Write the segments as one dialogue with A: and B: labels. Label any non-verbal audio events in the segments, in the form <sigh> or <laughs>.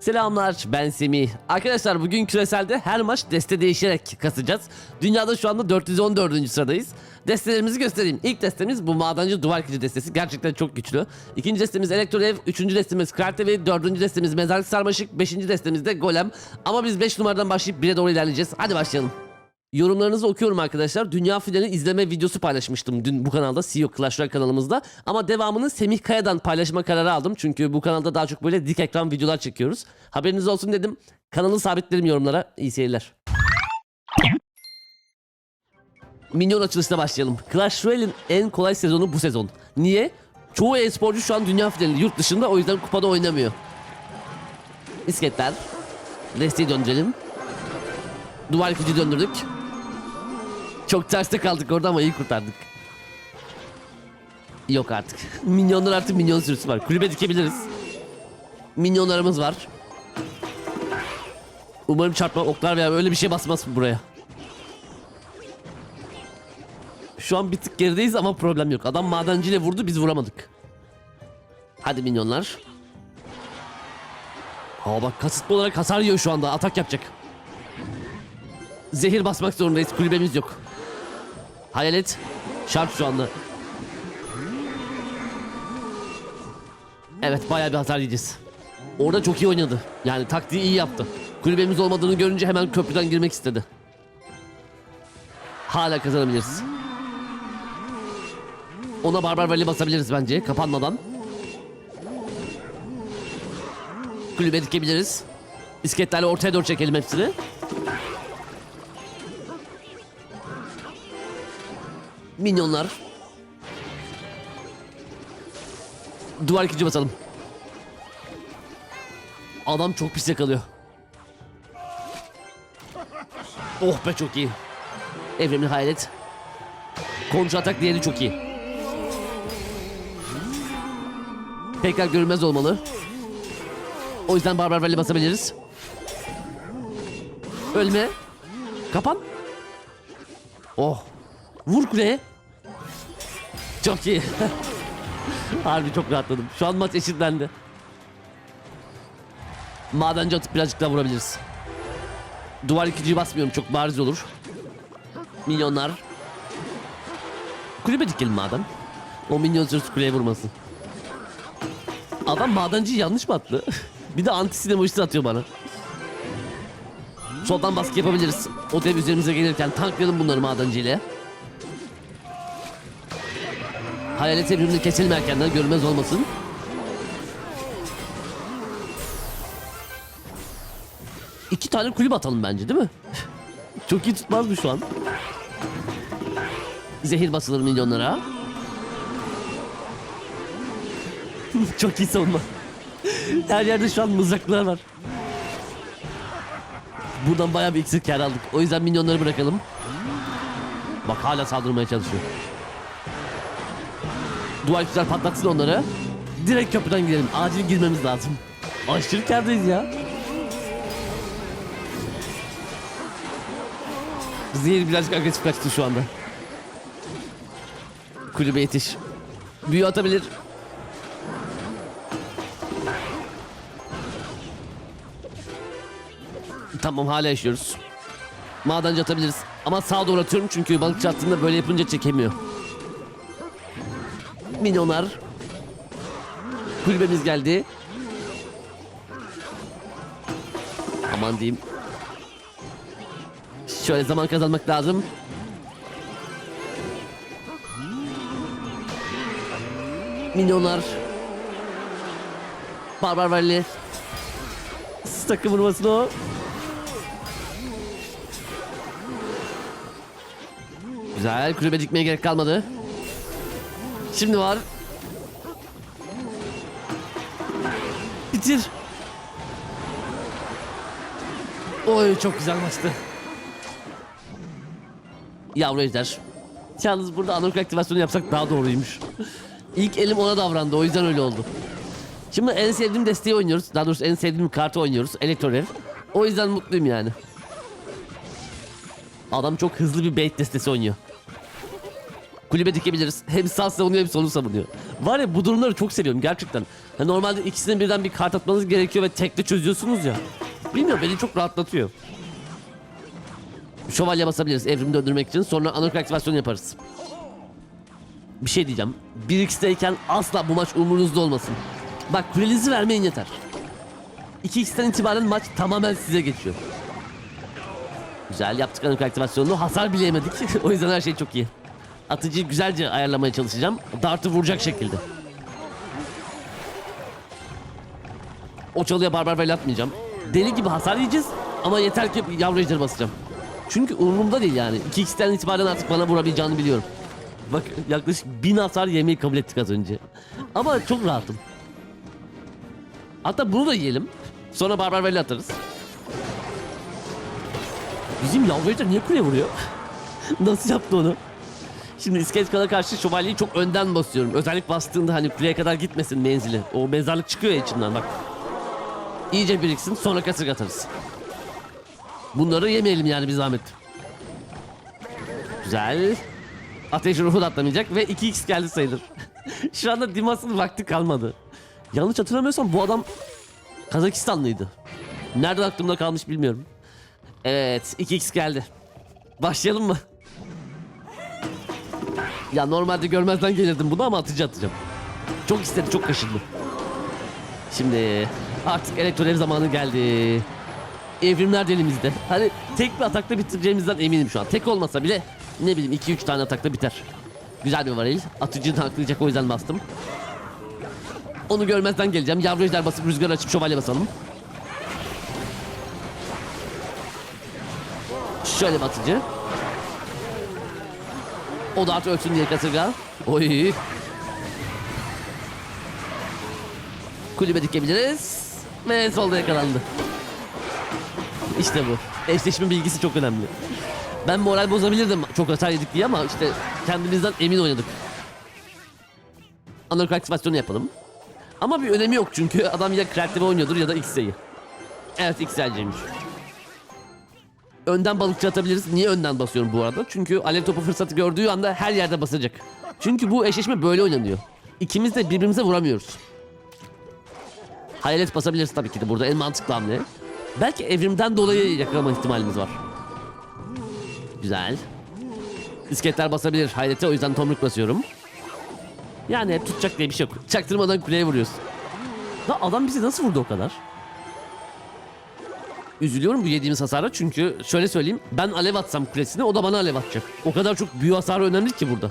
A: Selamlar ben Semih. Arkadaşlar bugün küreselde her maç deste değişerek kasacağız. Dünyada şu anda 414. sıradayız. Destelerimizi göstereyim. İlk destemiz bu madencı duvar kılıcı destesi. Gerçekten çok güçlü. İkinci destemiz elektrodev. Üçüncü destemiz kartevi. Dördüncü destemiz mezarlık sarmaşık. Beşinci destemiz de golem. Ama biz 5 numaradan başlayıp 1'e doğru ilerleyeceğiz. Hadi başlayalım. Yorumlarınızı okuyorum arkadaşlar. Dünya finali izleme videosu paylaşmıştım dün bu kanalda CEO Clash Royale kanalımızda. Ama devamını Semih Kaya'dan paylaşma kararı aldım. Çünkü bu kanalda daha çok böyle dik ekran videolar çekiyoruz. Haberiniz olsun dedim. Kanalı sabitlerim yorumlara. İyi seyirler. Minyon açılışına başlayalım. Clash Royale'in en kolay sezonu bu sezon. Niye? Çoğu e-sporcu şu an dünya finali yurt dışında o yüzden kupada oynamıyor. İsketler. Desteği döndürelim. Duvar gücü döndürdük. Çok terste kaldık orada ama iyi kurtardık. Yok artık. Minyonlar artık minyon sürüsü var. Kulübe dikebiliriz. Minyonlarımız var. Umarım çarpma oklar veya öyle bir şey basmaz buraya. Şu an bir tık gerideyiz ama problem yok. Adam madenciyle vurdu biz vuramadık. Hadi minyonlar. Aa bak kasıtlı olarak hasar yiyor şu anda. Atak yapacak. Zehir basmak zorundayız. Kulübemiz yok. Hayalet şart şu anda. Evet bayağı bir hasar yiyeceğiz. Orada çok iyi oynadı. Yani taktiği iyi yaptı. Kulübemiz olmadığını görünce hemen köprüden girmek istedi. Hala kazanabiliriz. Ona barbar vali basabiliriz bence kapanmadan. Kulübe dikebiliriz. İsketlerle ortaya doğru çekelim hepsini. Minyonlar. Duvar ikinci basalım. Adam çok pis yakalıyor. Oh be çok iyi. Evrimli hayalet. Kontra atak diğeri çok iyi. Tekrar görünmez olmalı. O yüzden barbar basabiliriz. Ölme. Kapan. Oh. Vur kuleye. Çok iyi. <laughs> Harbi çok rahatladım. Şu an maç eşitlendi. Madenci atıp birazcık daha vurabiliriz. Duvar ikinciyi basmıyorum çok bariz olur. Milyonlar. Kulübe dikelim madem. O minyon sürüsü kuleye vurmasın. Adam madenciyi yanlış mı attı? <laughs> bir de anti sinemojisi atıyor bana. Soldan baskı yapabiliriz. O dev üzerimize gelirken tanklayalım bunları madenciyle. Hayalet evrimini keselim erkenden görünmez olmasın. İki tane kulüp atalım bence değil mi? Çok iyi tutmaz mı şu an? Zehir basılır milyonlara. <laughs> Çok iyi savunma. Her yerde şu an mızraklar var. Buradan bayağı bir iksir kar aldık. O yüzden minyonları bırakalım. Bak hala saldırmaya çalışıyor. Güzel patlatsın onları. Direkt köprüden gidelim. Acil girmemiz lazım. Aşırı kârdayız ya. Zehir birazcık agresif kaçtı şu anda. Kulübe yetiş. Büyü atabilir. Tamam hala yaşıyoruz. Madenci atabiliriz. Ama sağa doğru atıyorum çünkü balıkçı attığında böyle yapınca çekemiyor. Milyonlar. Kulübemiz geldi. Aman diyeyim. Şöyle zaman kazanmak lazım. Milyonlar. Barbar Valley. Takım vurmasın o. Güzel. Kulübe dikmeye gerek kalmadı. Şimdi var. Bitir. Oy çok güzel maçtı. Yavru ejder. Yalnız burada analog aktivasyonu yapsak daha doğruymuş. İlk elim ona davrandı o yüzden öyle oldu. Şimdi en sevdiğim desteği oynuyoruz. Daha doğrusu en sevdiğim kartı oynuyoruz. Elektrorev. O yüzden mutluyum yani. Adam çok hızlı bir bait destesi oynuyor. Kulübe dikebiliriz. Hem sağ savunuyor hem solu savunuyor. Var ya bu durumları çok seviyorum gerçekten. Ya normalde ikisine birden bir kart atmanız gerekiyor ve tekte çözüyorsunuz ya. Bilmiyorum beni çok rahatlatıyor. Şövalye basabiliriz evrimi döndürmek için. Sonra anark aktivasyonu yaparız. Bir şey diyeceğim. 1x'teyken asla bu maç umurunuzda olmasın. Bak kulenizi vermeyin yeter. 2x'ten itibaren maç tamamen size geçiyor. Güzel yaptık anark aktivasyonunu. Hasar bile yemedik. <laughs> o yüzden her şey çok iyi. Atıcıyı güzelce ayarlamaya çalışacağım. Dart'ı vuracak şekilde. O çalıya barbar vel atmayacağım. Deli gibi hasar yiyeceğiz ama yeter ki yavru basacağım. Çünkü umurumda değil yani. 2x'ten itibaren artık bana vurabileceğini biliyorum. Bak yaklaşık 1000 hasar yemeyi kabul ettik az önce. Ama çok rahatım. Hatta bunu da yiyelim. Sonra barbar vel atarız. Bizim yavru ejder niye kuleye vuruyor? <laughs> Nasıl yaptı onu? Şimdi iskelet kana karşı şövalyeyi çok önden basıyorum. Özellik bastığında hani kuleye kadar gitmesin menzili. O mezarlık çıkıyor ya içinden bak. İyice biriksin sonra kasırga atarız. Bunları yemeyelim yani bir zahmet. Güzel. Ateş ruhu da atlamayacak ve 2x geldi sayılır. <laughs> Şu anda Dimas'ın vakti kalmadı. Yanlış hatırlamıyorsam bu adam Kazakistanlıydı. Nereden aklımda kalmış bilmiyorum. Evet 2x geldi. Başlayalım mı? Ya normalde görmezden gelirdim bunu ama atıcı atacağım. Çok istedi çok kaşındı. Şimdi artık elektrolev zamanı geldi. Evrimler de elimizde. Hani tek bir atakta bitireceğimizden eminim şu an. Tek olmasa bile ne bileyim 2-3 tane atakta biter. Güzel bir varil. Atıcıyı tanklayacak o yüzden bastım. Onu görmezden geleceğim. Yavru ejder basıp rüzgar açıp şövalye basalım. Şöyle batıcı. O da artık ölsün diye kasırga. Oy. Kulübe dikebiliriz. Ve solda yakalandı. İşte bu. Eşleşme bilgisi çok önemli. Ben moral bozabilirdim çok hasar yedik diye ama işte kendimizden emin oynadık. Anark aktivasyonu yapalım. Ama bir önemi yok çünkü adam ya kreatif oynuyordur ya da X'e'yi. Evet X'elciymiş. Önden balıkçı atabiliriz. Niye önden basıyorum bu arada? Çünkü alev topu fırsatı gördüğü anda her yerde basacak. Çünkü bu eşleşme böyle oynanıyor. İkimiz de birbirimize vuramıyoruz. Hayalet basabiliriz tabii ki de burada en mantıklı hamle. Belki evrimden dolayı yakalama ihtimalimiz var. Güzel. İsketler basabilir hayalete o yüzden tomruk basıyorum. Yani hep tutacak diye bir şey yok. Çaktırmadan kuleye vuruyoruz. Da adam bizi nasıl vurdu o kadar? Üzülüyorum bu yediğimiz hasara çünkü şöyle söyleyeyim ben alev atsam kulesine o da bana alev atacak. O kadar çok büyü hasarı önemli ki burada.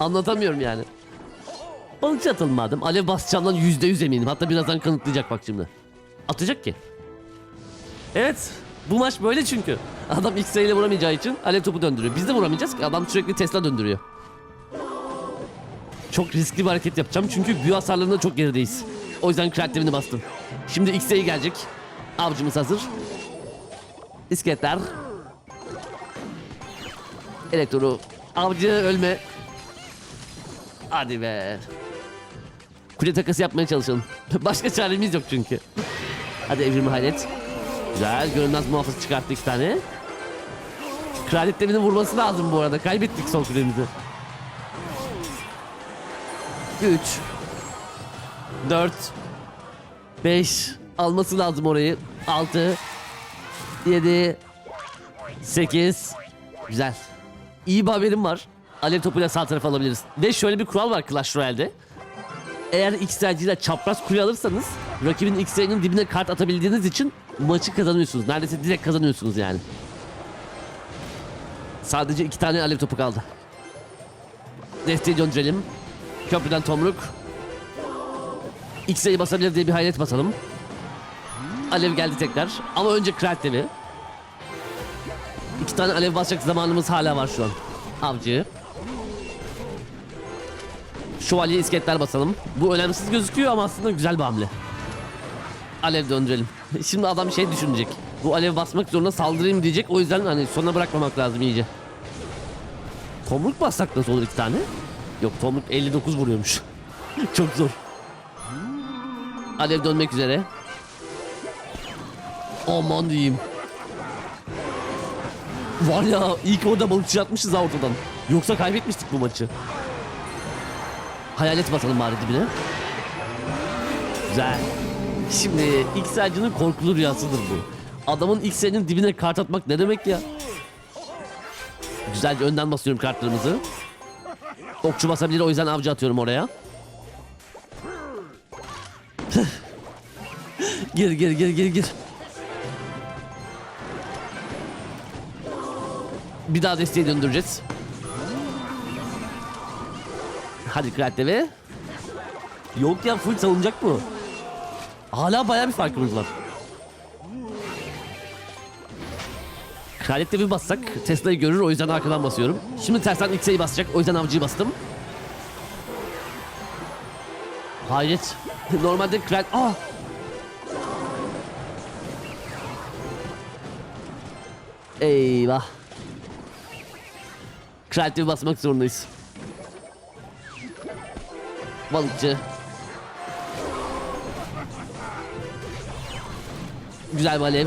A: Anlatamıyorum yani. Balıkçı atalım. Alev basacağından yüzde yüz eminim. Hatta birazdan kanıtlayacak bak şimdi. Atacak ki. Evet. Bu maç böyle çünkü. Adam X ile vuramayacağı için alev topu döndürüyor. Biz de vuramayacağız ki. Adam sürekli Tesla döndürüyor. Çok riskli bir hareket yapacağım çünkü büyü hasarlarında çok gerideyiz. O yüzden kreatifini bastım. Şimdi X'e gelecek. Avcımız hazır. İskeletler. Elektroru. Avcı ölme. Hadi be. Kule takası yapmaya çalışalım. <laughs> Başka çaremiz yok çünkü. Hadi evrimi hayret. Güzel. Görünmez muhafız çıkarttı iki tane. Kraliyet devinin vurması lazım bu arada. Kaybettik sol kulemizi. 3 4 5 alması lazım orayı. 6 7 8 Güzel. İyi bir haberim var. Alev topuyla sağ tarafa alabiliriz. Ve şöyle bir kural var Clash Royale'de. Eğer XLC ile çapraz kule alırsanız rakibin XL'nin dibine kart atabildiğiniz için maçı kazanıyorsunuz. Neredeyse direkt kazanıyorsunuz yani. Sadece iki tane alev topu kaldı. Desteği döndürelim. Köprüden tomruk. X'e basabilir diye bir hayret basalım. Alev geldi tekrar. Ama önce kral devi. İki tane alev basacak zamanımız hala var şu an. Avcı. Şövalye isketler basalım. Bu önemsiz gözüküyor ama aslında güzel bir hamle. Alev döndürelim. <laughs> Şimdi adam şey düşünecek. Bu alev basmak zorunda saldırayım diyecek. O yüzden hani sona bırakmamak lazım iyice. Tomruk bassak nasıl olur iki tane? Yok tomruk 59 vuruyormuş. <laughs> Çok zor. Alev dönmek üzere. Aman diyeyim. Var ya ilk orada balıkçı atmışız ortadan. Yoksa kaybetmiştik bu maçı. Hayalet basalım bari dibine. Güzel. Şimdi X ağacının korkulu rüyasıdır bu. Adamın X ağacının dibine kart atmak ne demek ya? Güzelce önden basıyorum kartlarımızı. Okçu basabilir o yüzden avcı atıyorum oraya. <laughs> gir gir gir gir gir. Bir daha desteği döndüreceğiz. Hadi Kral TV. Yok ya full savunacak mı? Hala bayağı bir farkımız var. Kraliyette bir bassak Tesla'yı görür o yüzden arkadan basıyorum. Şimdi tersten X'e'yi basacak o yüzden avcıyı bastım. Hayret. <laughs> Normalde kral... Aa! Eyvah. Bir basmak zorundayız. Balıkçı. Güzel bir alev.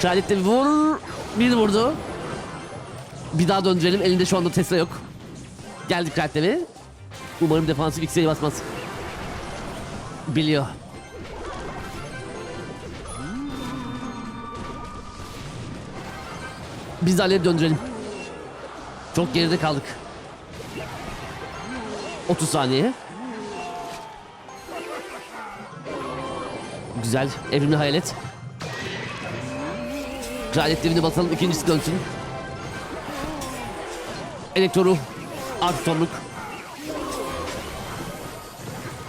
A: Kraliyette bir vur. Bir vurdu. Bir daha döndürelim. Elinde şu anda Tesla yok. Geldik kraliyette bir. Umarım defansif X'e basmaz. Biliyor. Biz de alev döndürelim. Çok geride kaldık. 30 saniye. Güzel. Evrimli hayalet. Kraliyet devini basalım. ikincisi dönsün. Elektroru. Artı tonluk.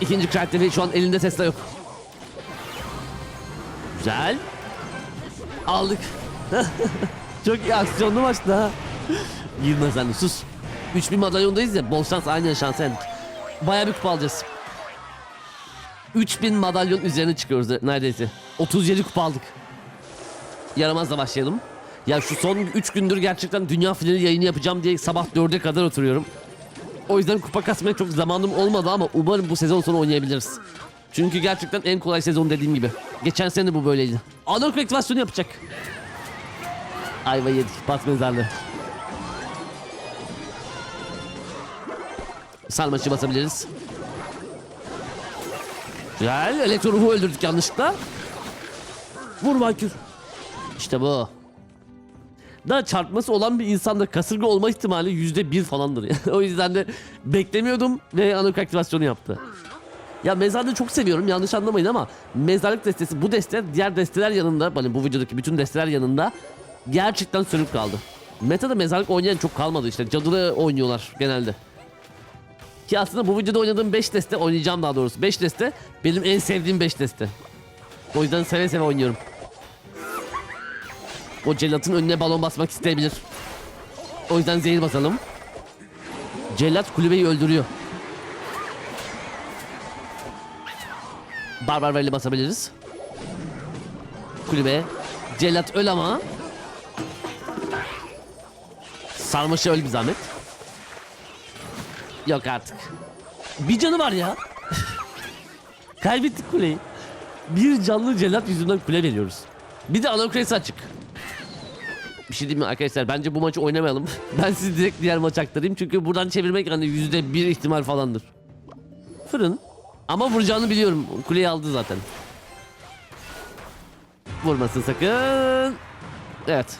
A: İkinci kraliyet devi şu an elinde Tesla yok. Güzel. Aldık. <laughs> Çok iyi aksiyonlu maçtı ha. Sen de sus. 3000 madalyondayız ya bol şans aynı şans yendik. Baya bir kupa alacağız. 3000 madalyon üzerine çıkıyoruz neredeyse. 37 kupa aldık. Yaramazla başlayalım. Ya şu son 3 gündür gerçekten dünya finali yayını yapacağım diye sabah 4'e kadar oturuyorum. O yüzden kupa kasmaya çok zamanım olmadı ama umarım bu sezon sonu oynayabiliriz. Çünkü gerçekten en kolay sezon dediğim gibi. Geçen sene de bu böyleydi. Anor aktivasyonu yapacak. Ayva yedik. Pas mezarlığı. Sarmaş'ı basabiliriz. Güzel. Elektro ruhu öldürdük yanlışlıkla. Vur Valkür. İşte bu. Daha çarpması olan bir insanda kasırga olma ihtimali yüzde bir falandır. <laughs> o yüzden de beklemiyordum ve anok aktivasyonu yaptı. Ya mezarlığı çok seviyorum yanlış anlamayın ama mezarlık destesi bu deste diğer desteler yanında hani bu videodaki bütün desteler yanında gerçekten sönük kaldı. Meta'da mezarlık oynayan çok kalmadı işte cadılı oynuyorlar genelde. Ki aslında bu videoda oynadığım 5 deste oynayacağım daha doğrusu. 5 deste benim en sevdiğim 5 deste. O yüzden seve seve oynuyorum. O cellatın önüne balon basmak isteyebilir. O yüzden zehir basalım. Cellat kulübeyi öldürüyor. Barbar Valley basabiliriz. Kulübe. Cellat öl ama. Sarmaşa öl bir zahmet. Yok artık. Bir canı var ya. <laughs> Kaybettik kuleyi. Bir canlı cellat yüzünden kule veriyoruz. Bir de Anokrasi açık. Bir şey diyeyim mi arkadaşlar? Bence bu maçı oynamayalım. <laughs> ben sizi direkt diğer maç aktarayım. Çünkü buradan çevirmek hani yüzde bir ihtimal falandır. Fırın. Ama vuracağını biliyorum. Kuleyi aldı zaten. Vurmasın sakın. Evet.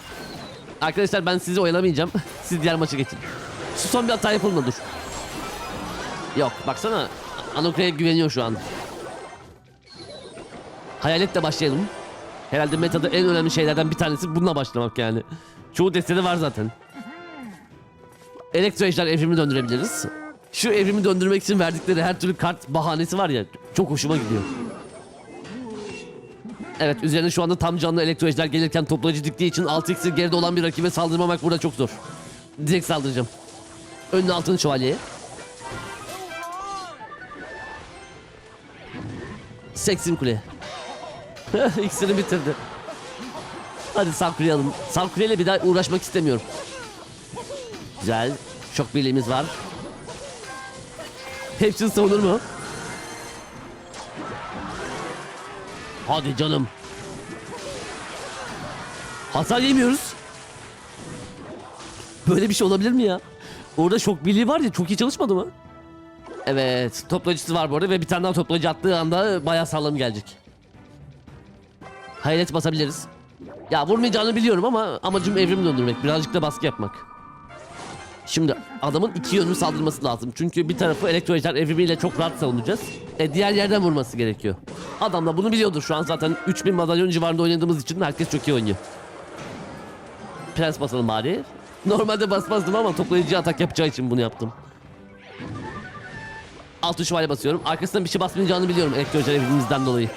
A: Arkadaşlar ben sizi oyalamayacağım. <laughs> Siz diğer maça geçin. Şu son bir hata yapılma dur. Yok baksana. Anokra'ya güveniyor şu an. Hayaletle başlayalım. Herhalde metada en önemli şeylerden bir tanesi bununla başlamak yani. Çoğu destede var zaten. Elektro ejder evrimi döndürebiliriz. Şu evrimi döndürmek için verdikleri her türlü kart bahanesi var ya çok hoşuma gidiyor. Evet üzerine şu anda tam canlı elektro ejder gelirken toplayıcı diktiği için 6 iksir geride olan bir rakibe saldırmamak burada çok zor. Direkt saldıracağım. Önüne altın şövalyeyi. Seksim kule. <laughs> İkisini bitirdi. Hadi Salkule'yi alın. Salkule'yle bir daha uğraşmak istemiyorum. Güzel. Şok birliğimiz var. Hepsini savunur mu? Hadi canım. Hasar yemiyoruz. Böyle bir şey olabilir mi ya? Orada şok birliği var ya çok iyi çalışmadı mı? Evet toplayıcısı var bu arada ve bir tane daha toplayıcı attığı anda bayağı sağlam gelecek. Hayret basabiliriz. Ya vurmayacağını biliyorum ama amacım evrim döndürmek. Birazcık da baskı yapmak. Şimdi adamın iki yönlü saldırması lazım. Çünkü bir tarafı elektroejder evrimiyle çok rahat savunacağız. E diğer yerden vurması gerekiyor. Adam da bunu biliyordur. Şu an zaten 3000 madalyon civarında oynadığımız için herkes çok iyi oynuyor. Prens basalım bari. Normalde basmazdım ama toplayıcı atak yapacağı için bunu yaptım. Altı şövalye basıyorum. Arkasından bir şey basmayacağını biliyorum elektroejder evrimimizden dolayı.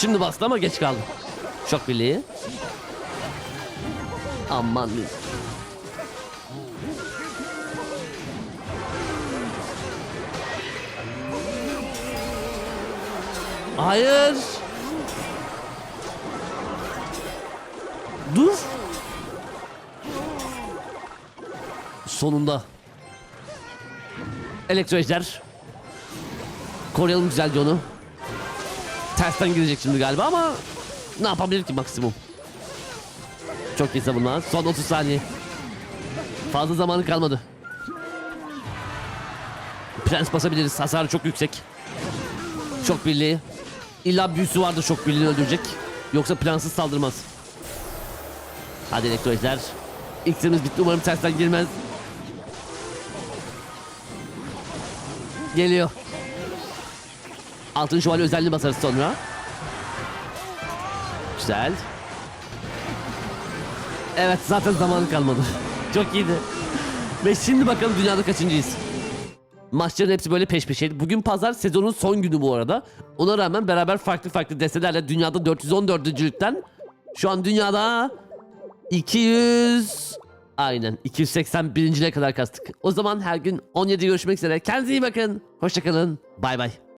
A: Şimdi bastı ama geç kaldı. Şok birliği. Aman. Hayır. Dur. Sonunda. Elektroejder. Koruyalım güzelce onu. Tersten girecek şimdi galiba ama ne yapabilir ki maksimum? Çok iyi savunma. Son 30 saniye. Fazla zamanı kalmadı. Prens basabiliriz. Hasarı çok yüksek. Şok birliği. İlla büyüsü vardır şok birliğini öldürecek. Yoksa prensiz saldırmaz. Hadi elektroejder. İksirimiz bitti. Umarım tersten girmez. Geliyor. Altın şövalye özelliği basarız sonra. Güzel. Evet zaten zamanı kalmadı. <laughs> Çok iyiydi. Ve şimdi bakalım dünyada kaçıncıyız. Maçların hepsi böyle peş peşeydi. Bugün pazar sezonun son günü bu arada. Ona rağmen beraber farklı farklı destelerle dünyada 414. Şu an dünyada 200 Aynen 281. kadar kastık. O zaman her gün 17 görüşmek üzere. Kendinize iyi bakın. Hoşçakalın. Bay bay.